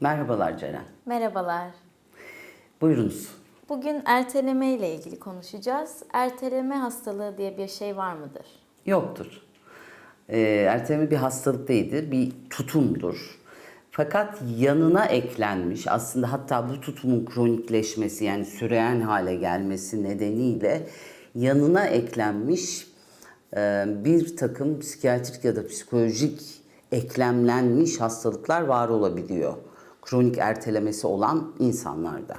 Merhabalar Ceren. Merhabalar. Buyurunuz. Bugün erteleme ile ilgili konuşacağız. Erteleme hastalığı diye bir şey var mıdır? Yoktur. Ee, erteleme bir hastalık değildir, bir tutumdur. Fakat yanına eklenmiş, aslında hatta bu tutumun kronikleşmesi yani süreyen hale gelmesi nedeniyle yanına eklenmiş e, bir takım psikiyatrik ya da psikolojik eklemlenmiş hastalıklar var olabiliyor. Kronik ertelemesi olan insanlarda.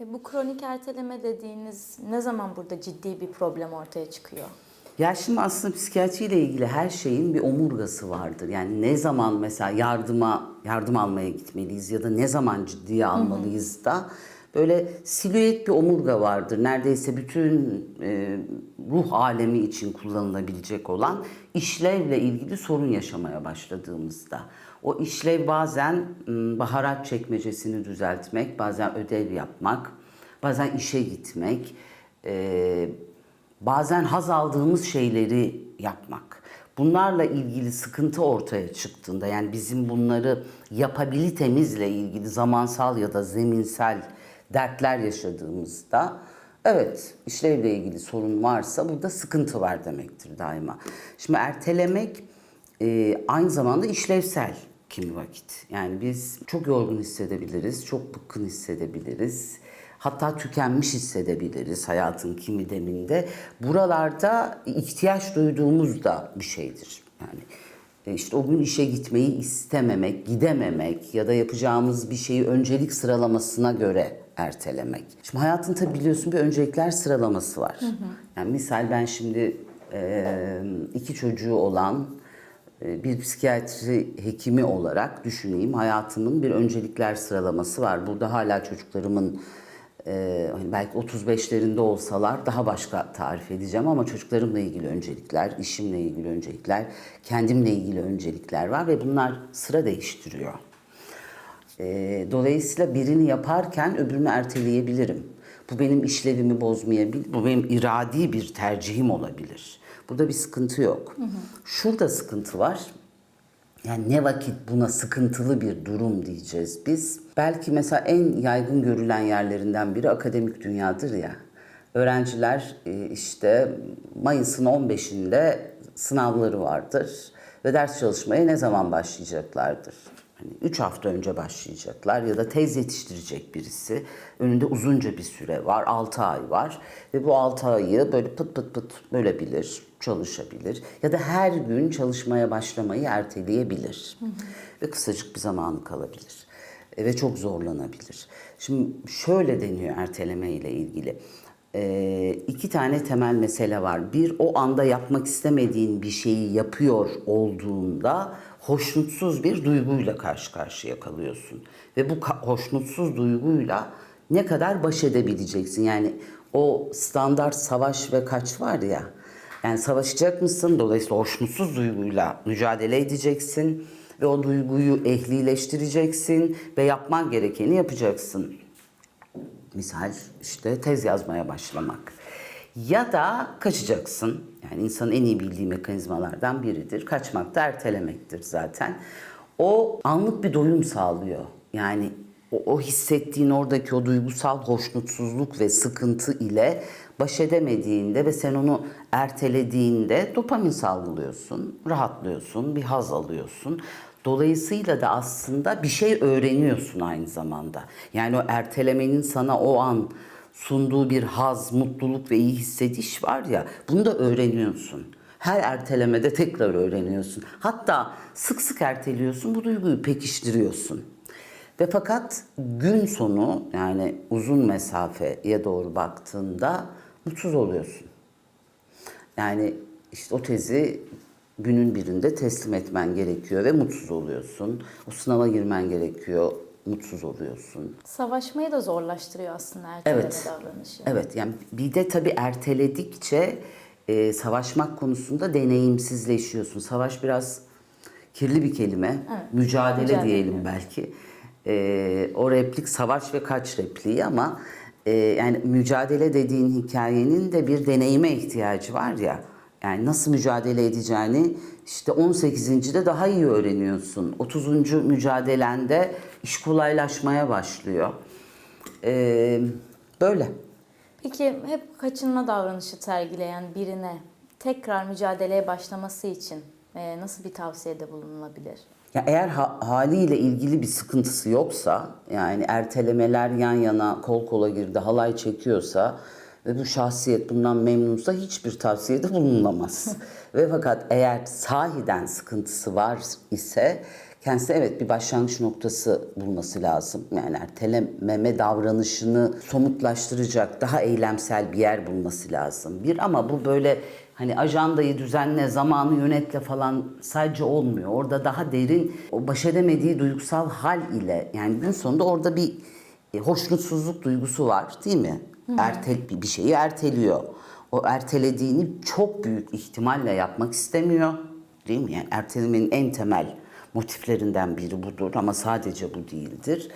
E, bu kronik erteleme dediğiniz ne zaman burada ciddi bir problem ortaya çıkıyor? Ya şimdi aslında psikiyatriyle ilgili her şeyin bir omurgası vardır. Yani ne zaman mesela yardıma yardım almaya gitmeliyiz ya da ne zaman ciddiye almalıyız da böyle silüet bir omurga vardır. Neredeyse bütün e, ruh alemi için kullanılabilecek olan işlevle ilgili sorun yaşamaya başladığımızda. O işlev bazen baharat çekmecesini düzeltmek, bazen ödev yapmak, bazen işe gitmek, bazen haz aldığımız şeyleri yapmak. Bunlarla ilgili sıkıntı ortaya çıktığında yani bizim bunları yapabilitemizle ilgili zamansal ya da zeminsel dertler yaşadığımızda evet işlevle ilgili sorun varsa burada sıkıntı var demektir daima. Şimdi ertelemek e, aynı zamanda işlevsel kimi vakit. Yani biz çok yorgun hissedebiliriz, çok bıkkın hissedebiliriz. Hatta tükenmiş hissedebiliriz hayatın kimi deminde. Buralarda ihtiyaç duyduğumuz da bir şeydir. Yani e, işte o gün işe gitmeyi istememek, gidememek ya da yapacağımız bir şeyi öncelik sıralamasına göre ertelemek. Şimdi hayatın tabi biliyorsun bir öncelikler sıralaması var. Yani misal ben şimdi e, iki çocuğu olan bir psikiyatri hekimi olarak düşüneyim. Hayatımın bir öncelikler sıralaması var. Burada hala çocuklarımın e, hani belki 35'lerinde olsalar daha başka tarif edeceğim ama çocuklarımla ilgili öncelikler, işimle ilgili öncelikler, kendimle ilgili öncelikler var ve bunlar sıra değiştiriyor. E, dolayısıyla birini yaparken öbürünü erteleyebilirim. Bu benim işlevimi bozmayabilir, bu benim iradi bir tercihim olabilir. Burada bir sıkıntı yok. Şurada sıkıntı var. Yani ne vakit buna sıkıntılı bir durum diyeceğiz biz. Belki mesela en yaygın görülen yerlerinden biri akademik dünyadır ya. Öğrenciler e, işte Mayıs'ın 15'inde sınavları vardır ve ders çalışmaya ne zaman başlayacaklardır? Hani 3 hafta önce başlayacaklar ya da tez yetiştirecek birisi. Önünde uzunca bir süre var, 6 ay var ve bu 6 ayı böyle pıt pıt pıt bölebilir, çalışabilir ya da her gün çalışmaya başlamayı erteleyebilir. Ve kısacık bir zamanı kalabilir E, ve çok zorlanabilir. Şimdi şöyle deniyor erteleme ile ilgili. Ee, iki tane temel mesele var. Bir, o anda yapmak istemediğin bir şeyi yapıyor olduğunda hoşnutsuz bir duyguyla karşı karşıya kalıyorsun. Ve bu hoşnutsuz duyguyla ne kadar baş edebileceksin? Yani o standart savaş ve kaç var ya, yani savaşacak mısın? Dolayısıyla hoşnutsuz duyguyla mücadele edeceksin ve o duyguyu ehlileştireceksin ve yapman gerekeni yapacaksın. Misal işte tez yazmaya başlamak. Ya da kaçacaksın. Yani insanın en iyi bildiği mekanizmalardan biridir. Kaçmak da ertelemektir zaten. O anlık bir doyum sağlıyor. Yani o, o hissettiğin oradaki o duygusal hoşnutsuzluk ve sıkıntı ile baş edemediğinde ve sen onu ertelediğinde dopamin salgılıyorsun, rahatlıyorsun, bir haz alıyorsun. Dolayısıyla da aslında bir şey öğreniyorsun aynı zamanda. Yani o ertelemenin sana o an sunduğu bir haz, mutluluk ve iyi hissediş var ya bunu da öğreniyorsun. Her ertelemede tekrar öğreniyorsun. Hatta sık sık erteliyorsun bu duyguyu pekiştiriyorsun. Ve fakat gün sonu yani uzun mesafeye doğru baktığında mutsuz oluyorsun. Yani işte o tezi günün birinde teslim etmen gerekiyor ve mutsuz oluyorsun. O sınava girmen gerekiyor, mutsuz oluyorsun. Savaşmayı da zorlaştırıyor aslında erteleme Evet. davranışı. Evet yani bir de tabii erteledikçe e, savaşmak konusunda deneyimsizleşiyorsun. Savaş biraz kirli bir kelime. Mücadele, mücadele. diyelim belki. E, o replik savaş ve kaç repliği ama e, yani mücadele dediğin hikayenin de bir deneyime ihtiyacı var ya. Yani nasıl mücadele edeceğini işte 18. de daha iyi öğreniyorsun. 30. mücadelende iş kolaylaşmaya başlıyor. Ee, böyle. Peki hep kaçınma davranışı sergileyen birine tekrar mücadeleye başlaması için e, nasıl bir tavsiyede bulunulabilir? Ya eğer ha- haliyle ilgili bir sıkıntısı yoksa, yani ertelemeler yan yana, kol kola girdi, halay çekiyorsa ve bu şahsiyet bundan memnunsa hiçbir tavsiyede bulunamaz. ve fakat eğer sahiden sıkıntısı var ise kendisi evet bir başlangıç noktası bulması lazım. Yani ertelememe davranışını somutlaştıracak daha eylemsel bir yer bulması lazım. Bir ama bu böyle hani ajandayı düzenle, zamanı yönetle falan sadece olmuyor. Orada daha derin o baş edemediği duygusal hal ile yani gün sonunda orada bir e, hoşnutsuzluk duygusu var değil mi? Ertel bir- şeyi erteliyor. O ertelediğini çok büyük ihtimalle yapmak istemiyor. Değil mi? Yani ertelemenin en temel motiflerinden biri budur ama sadece bu değildir.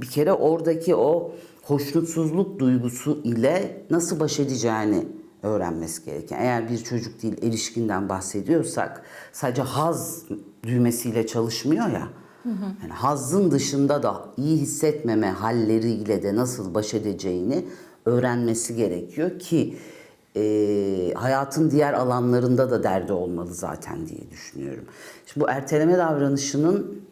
Bir kere oradaki o hoşnutsuzluk duygusu ile nasıl baş edeceğini öğrenmesi gereken. Eğer bir çocuk değil erişkinden bahsediyorsak sadece haz düğmesiyle çalışmıyor ya. Yani hazzın dışında da iyi hissetmeme halleriyle de nasıl baş edeceğini öğrenmesi gerekiyor ki e, hayatın diğer alanlarında da derdi olmalı zaten diye düşünüyorum. Şimdi bu erteleme davranışının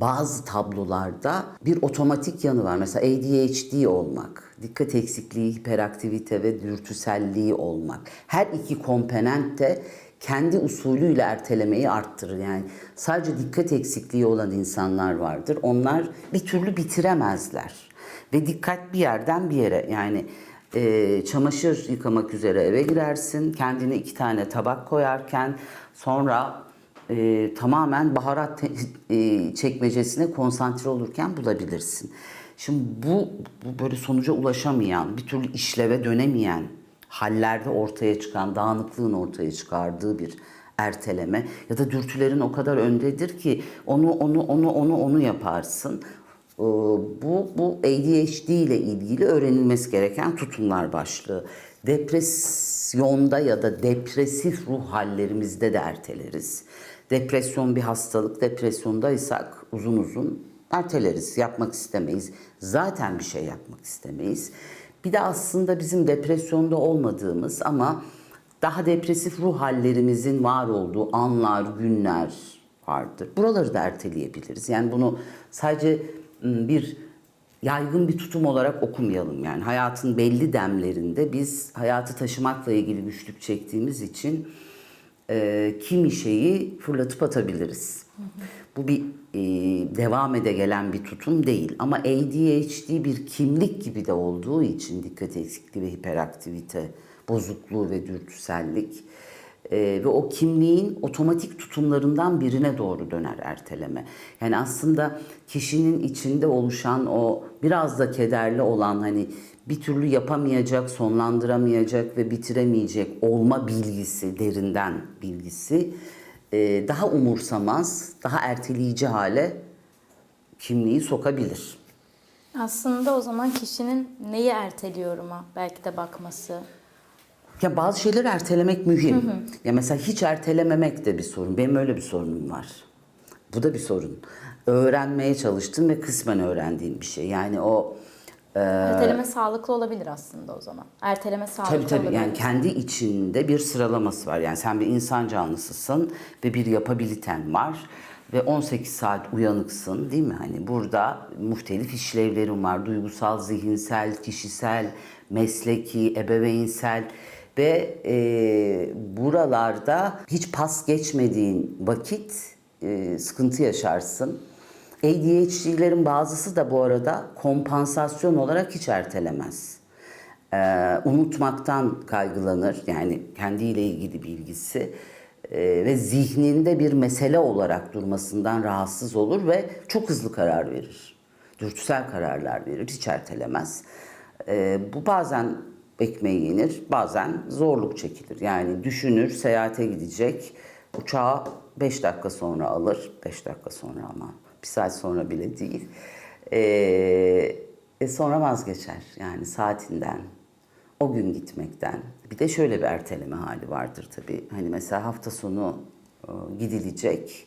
bazı tablolarda bir otomatik yanı var. Mesela ADHD olmak, dikkat eksikliği, hiperaktivite ve dürtüselliği olmak. Her iki komponent de kendi usulüyle ertelemeyi arttırır. Yani sadece dikkat eksikliği olan insanlar vardır. Onlar bir türlü bitiremezler. Ve dikkat bir yerden bir yere yani e, çamaşır yıkamak üzere eve girersin. Kendine iki tane tabak koyarken sonra e, tamamen baharat te- e, çekmecesine konsantre olurken bulabilirsin. Şimdi bu, bu böyle sonuca ulaşamayan, bir türlü işleve dönemeyen hallerde ortaya çıkan, dağınıklığın ortaya çıkardığı bir erteleme ya da dürtülerin o kadar öndedir ki onu onu onu onu onu yaparsın. Ee, Bu, bu ADHD ile ilgili öğrenilmesi gereken tutumlar başlığı. Depresyonda ya da depresif ruh hallerimizde de erteleriz. Depresyon bir hastalık, depresyondaysak uzun uzun erteleriz, yapmak istemeyiz. Zaten bir şey yapmak istemeyiz. Bir de aslında bizim depresyonda olmadığımız ama daha depresif ruh hallerimizin var olduğu anlar, günler vardır. Buraları da erteleyebiliriz. Yani bunu sadece bir yaygın bir tutum olarak okumayalım. Yani hayatın belli demlerinde biz hayatı taşımakla ilgili güçlük çektiğimiz için e, kimi şeyi fırlatıp atabiliriz. Bu bir e, devam ede gelen bir tutum değil. Ama ADHD bir kimlik gibi de olduğu için dikkat eksikliği ve hiperaktivite, bozukluğu ve dürtüsellik e, ve o kimliğin otomatik tutumlarından birine doğru döner erteleme. Yani aslında kişinin içinde oluşan o biraz da kederli olan hani bir türlü yapamayacak, sonlandıramayacak ve bitiremeyecek olma bilgisi, derinden bilgisi e, daha umursamaz, daha erteleyici hale kimliği sokabilir. Aslında o zaman kişinin neyi erteliyorum'a belki de bakması. Ya bazı şeyleri ertelemek mühim. Ya mesela hiç ertelememek de bir sorun. Benim öyle bir sorunum var. Bu da bir sorun. Öğrenmeye çalıştım ve kısmen öğrendiğim bir şey. Yani o Erteleme sağlıklı olabilir aslında o zaman. Erteleme sağlıklı Tabii tabii olabilir. yani kendi içinde bir sıralaması var. Yani sen bir insan canlısısın ve bir yapabiliten var ve 18 saat uyanıksın değil mi? Hani burada muhtelif işlevlerin var. Duygusal, zihinsel, kişisel, mesleki, ebeveynsel ve e, buralarda hiç pas geçmediğin vakit e, sıkıntı yaşarsın. ADHD'lerin bazısı da bu arada kompansasyon olarak hiç ertelemez. Ee, unutmaktan kaygılanır. Yani kendiyle ilgili bilgisi Ee, ve zihninde bir mesele olarak durmasından rahatsız olur ve çok hızlı karar verir. Dürtüsel kararlar verir, hiç ertelemez. Ee, bu bazen ekmeği yenir, bazen zorluk çekilir. Yani düşünür, seyahate gidecek, uçağı 5 dakika sonra alır, 5 dakika sonra ama bir saat sonra bile değil. Ee, e sonra vazgeçer yani saatinden, o gün gitmekten. Bir de şöyle bir erteleme hali vardır tabii. Hani mesela hafta sonu e, gidilecek.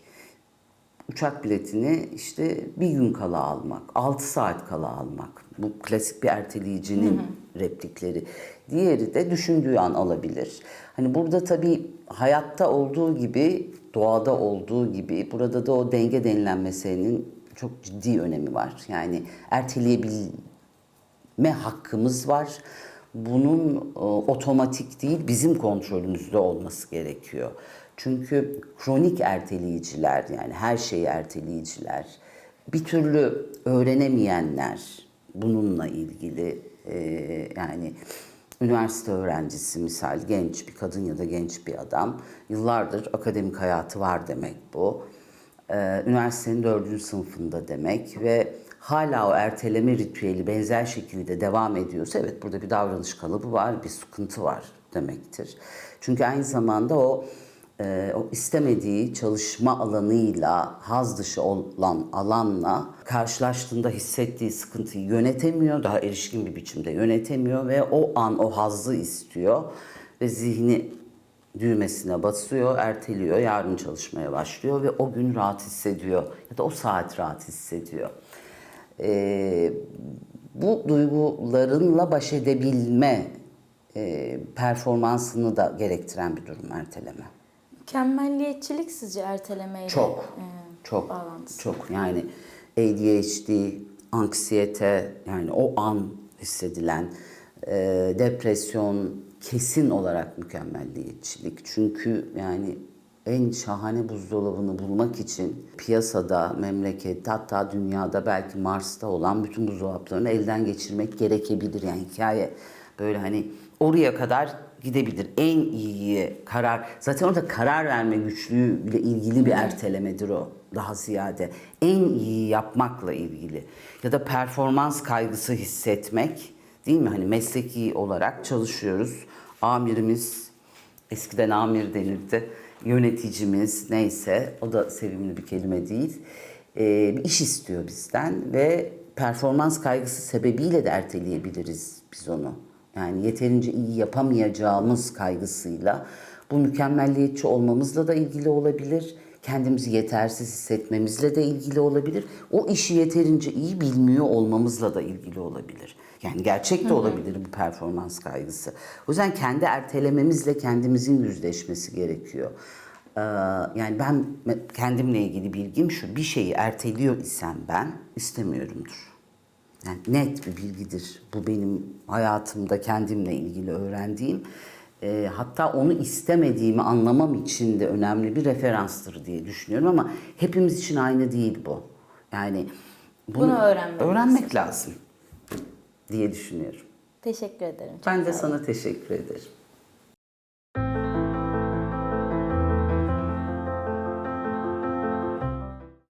Uçak biletini işte bir gün kala almak, 6 saat kala almak. Bu klasik bir erteleyicinin replikleri. Diğeri de düşündüğü an alabilir. Hani burada tabii hayatta olduğu gibi, doğada olduğu gibi burada da o denge denilen meselenin çok ciddi önemi var. Yani erteleyebilme hakkımız var. Bunun e, otomatik değil, bizim kontrolümüzde olması gerekiyor. Çünkü kronik erteleyiciler yani her şeyi erteleyiciler, bir türlü öğrenemeyenler bununla ilgili e, yani üniversite öğrencisi misal genç bir kadın ya da genç bir adam yıllardır akademik hayatı var demek bu. Ee, üniversitenin dördüncü sınıfında demek ve hala o erteleme ritüeli benzer şekilde devam ediyorsa evet burada bir davranış kalıbı var, bir sıkıntı var demektir. Çünkü aynı zamanda o e, o istemediği çalışma alanıyla haz dışı olan alanla karşılaştığında hissettiği sıkıntıyı yönetemiyor, daha erişkin bir biçimde yönetemiyor ve o an o hazzı istiyor ve zihni düğmesine basıyor, erteliyor, yarın çalışmaya başlıyor ve o gün rahat hissediyor ya da o saat rahat hissediyor. Ee, bu duygularınla baş edebilme e, performansını da gerektiren bir durum erteleme. Mükemmelliyetçilik sizce ertelemeyle Çok, e, çok, bağlantısı? çok yani ADHD, anksiyete yani o an hissedilen e, depresyon kesin olarak mükemmelliyetçilik. Çünkü yani en şahane buzdolabını bulmak için piyasada, memlekette hatta dünyada belki Mars'ta olan bütün buzdolaplarını elden geçirmek gerekebilir. Yani hikaye böyle hani oraya kadar gidebilir. En iyi karar, zaten orada karar verme güçlüğüyle ilgili bir ertelemedir o daha ziyade. En iyi yapmakla ilgili ya da performans kaygısı hissetmek değil mi? Hani mesleki olarak çalışıyoruz. Amirimiz, eskiden amir denirdi, yöneticimiz neyse o da sevimli bir kelime değil. Ee, bir iş istiyor bizden ve performans kaygısı sebebiyle de erteleyebiliriz biz onu. Yani yeterince iyi yapamayacağımız kaygısıyla bu mükemmelliyetçi olmamızla da ilgili olabilir. Kendimizi yetersiz hissetmemizle de ilgili olabilir. O işi yeterince iyi bilmiyor olmamızla da ilgili olabilir. Yani gerçek de olabilir bu performans kaygısı. O yüzden kendi ertelememizle kendimizin yüzleşmesi gerekiyor. Ee, yani ben kendimle ilgili bilgim şu, bir şeyi erteliyor isem ben istemiyorumdur. Yani net bir bilgidir. Bu benim hayatımda kendimle ilgili öğrendiğim. Ee, hatta onu istemediğimi anlamam için de önemli bir referanstır diye düşünüyorum ama hepimiz için aynı değil bu. Yani Bunu öğrenmemiz öğrenmek lazım diye düşünüyorum. Teşekkür ederim. Çok Ben de sana teşekkür ederim.